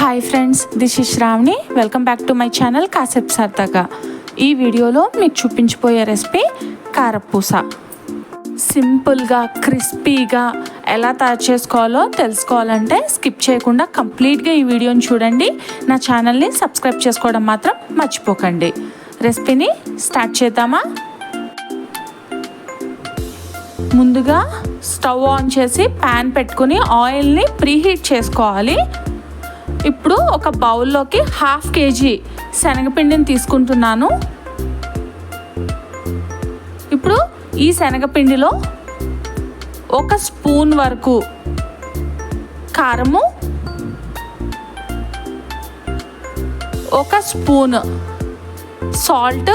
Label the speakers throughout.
Speaker 1: Hi friends this is Shravani welcome back to my channel కాసేపు సరదాగా ఈ వీడియోలో మీకు చూపించిపోయే రెసిపీ కారపూస. సింపుల్గా క్రిస్పీగా ఎలా తయారు చేసుకోవాలో తెలుసుకోవాలంటే స్కిప్ చేయకుండా కంప్లీట్గా ఈ వీడియోని చూడండి. నా ఛానల్ని సబ్స్క్రైబ్ చేసుకోవడం మాత్రం మర్చిపోకండి. రెసిపీని స్టార్ట్ చేద్దామా? ముందుగా స్టవ్ ఆన్ చేసి ప్యాన్ పెట్టుకుని ఆయిల్ని ప్రీహీట్ చేసుకోవాలి. ఇప్పుడు ఒక బౌల్లోకి హాఫ్ కేజీ శనగపిండిని తీసుకుంటున్నాను. ఇప్పుడు ఈ శనగపిండిలో ఒక స్పూన్ వరకు కారము ఒక స్పూన్ సాల్ట్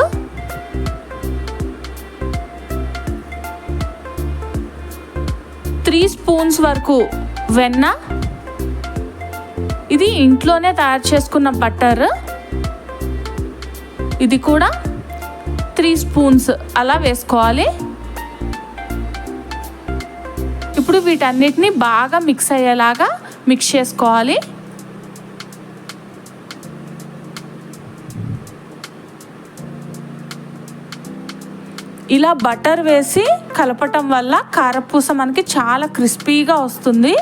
Speaker 1: త్రీ స్పూన్స్ వరకు వెన్న ఇది ఇంట్లోనే తయారు చేసుకున్న బటర్ ఇది కూడా త్రీ స్పూన్స్ అలా వేసుకోవాలి. ఇప్పుడు వీటన్నిటిని బాగా మిక్స్ అయ్యేలాగా మిక్స్ చేసుకోవాలి. ఇలా బటర్ వేసి కలపటం వల్ల కారపూస మనకి చాలా క్రిస్పీగా వస్తుంది.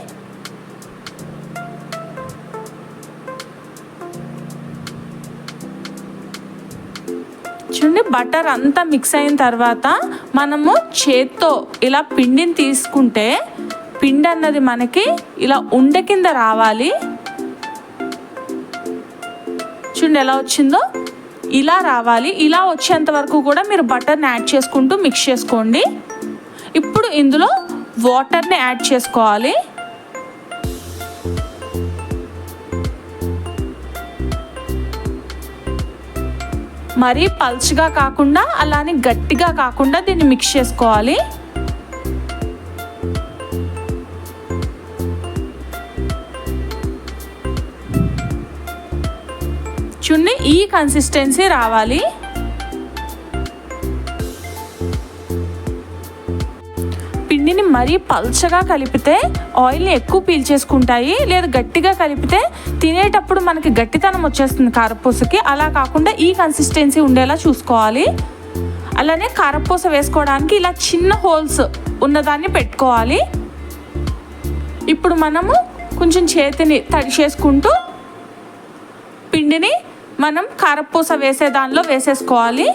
Speaker 1: నుండి బటర్ అంతా మిక్స్ అయిన తర్వాత మనము చేత్తో ఇలా పిండిని తీసుకుంటే పిండి అన్నది మనకి ఇలా ఉండ కింద రావాలి. చూడండి ఎలా వచ్చిందో? ఇలా రావాలి. ఇలా వచ్చేంత వరకు కూడా మీరు బటర్ని యాడ్ చేసుకుంటూ మిక్స్ చేసుకోండి. ఇప్పుడు ఇందులో వాటర్ని యాడ్ చేసుకోవాలి. మరీ పల్చగా కాకుండా అలానే గట్టిగా కాకుండా దీన్ని మిక్స్ చేసుకోవాలి. చూడండి ఈ కన్సిస్టెన్సీ రావాలి. పిండిని మరీ పల్చగా కలిపితే ఆయిల్ని ఎక్కువ పీల్చేసుకుంటాయి లేదా గట్టిగా కలిపితే తినేటప్పుడు మనకి గట్టితనం వచ్చేస్తుంది కారపూసకి. అలా కాకుండా ఈ కన్సిస్టెన్సీ ఉండేలా చూసుకోవాలి. అలానే కారపూస వేసుకోవడానికి ఇలా చిన్న హోల్స్ ఉన్నదాన్ని పెట్టుకోవాలి. ఇప్పుడు మనము కొంచెం చేతిని తడి చేసుకుంటూ పిండిని మనం కారపూస వేసే దానిలో వేసేసుకోవాలి.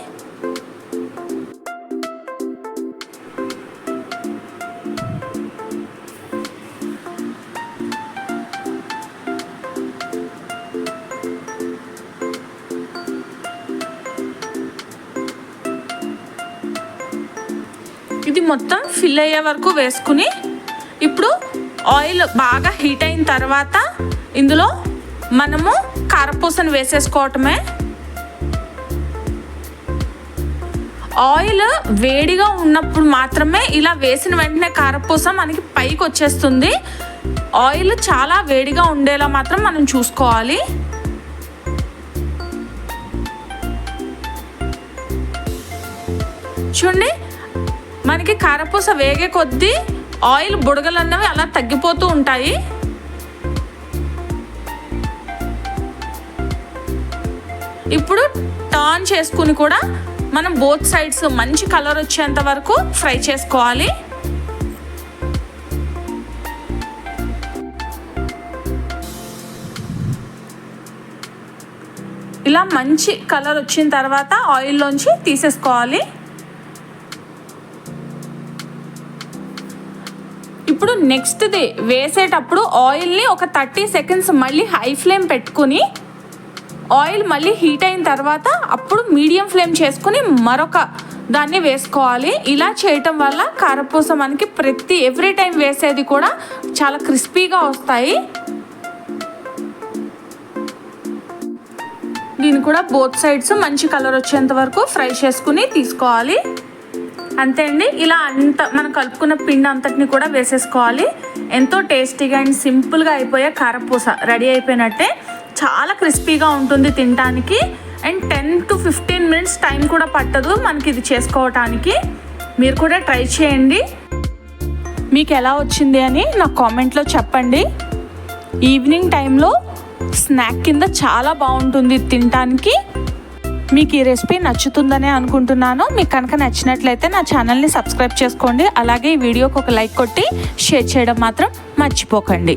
Speaker 1: ఇది మొత్తం ఫిల్ అయ్యే వరకు వేసుకుని ఇప్పుడు ఆయిల్ బాగా హీట్ అయిన తర్వాత ఇందులో మనము కారపూసను వేసేసుకోవటమే. ఆయిల్ వేడిగా ఉన్నప్పుడు మాత్రమే ఇలా వేసిన వెంటనే కారపూస మనకి పైకి వచ్చేస్తుంది. ఆయిల్ చాలా వేడిగా ఉండేలా మాత్రం మనం చూసుకోవాలి. చూడండి మనకి కారపూస వేగే కొద్దీ ఆయిల్ బుడగలు అన్నవి అలా తగ్గిపోతూ ఉంటాయి. ఇప్పుడు టర్న్ చేసుకుని కూడా మనం బోత్ సైడ్స్ మంచి కలర్ వచ్చేంత వరకు ఫ్రై చేసుకోవాలి. ఇలా మంచి కలర్ వచ్చిన తర్వాత ఆయిల్లోంచి తీసేసుకోవాలి. ఇప్పుడు నెక్స్ట్ది వేసేటప్పుడు ఆయిల్ని ఒక థర్టీ సెకండ్స్ మళ్ళీ హై ఫ్లేమ్ పెట్టుకుని ఆయిల్ మళ్ళీ హీట్ అయిన తర్వాత అప్పుడు మీడియం ఫ్లేమ్ చేసుకుని మరొక దాన్ని వేసుకోవాలి. ఇలా చేయటం వల్ల కారపూస మనకి ప్రతి ఎవ్రీ టైం వేసేది కూడా చాలా క్రిస్పీగా వస్తాయి. దీన్ని కూడా బోత్ సైడ్స్ మంచి కలర్ వచ్చేంత వరకు ఫ్రై చేసుకుని తీసుకోవాలి. అంతే అండి. ఇలా అంత మనం కలుపుకున్న పిండి అంతటిని కూడా వేసేసుకోవాలి. ఎంతో టేస్టీగా అండ్ సింపుల్గా అయిపోయే కారపూస రెడీ అయిపోయినట్టే. చాలా క్రిస్పీగా ఉంటుంది తినడానికి and ten to fifteen minutes time కూడా పట్టదు మనకి ఇది చేసుకోవటానికి. మీరు కూడా ట్రై చేయండి. మీకు ఎలా వచ్చింది అని నాకు కామెంట్లో చెప్పండి. ఈవినింగ్ టైంలో స్నాక్ కింద చాలా బాగుంటుంది తినటానికి. మీకు ఈ రెసిపీ నచ్చుతుందనే అనుకుంటున్నాను. మీకు కనుక నచ్చినట్లయితే నా ఛానల్ని సబ్స్క్రైబ్ చేసుకోండి. అలాగే ఈ వీడియోకి ఒక లైక్ కొట్టి షేర్ చేయడం మాత్రం మర్చిపోకండి.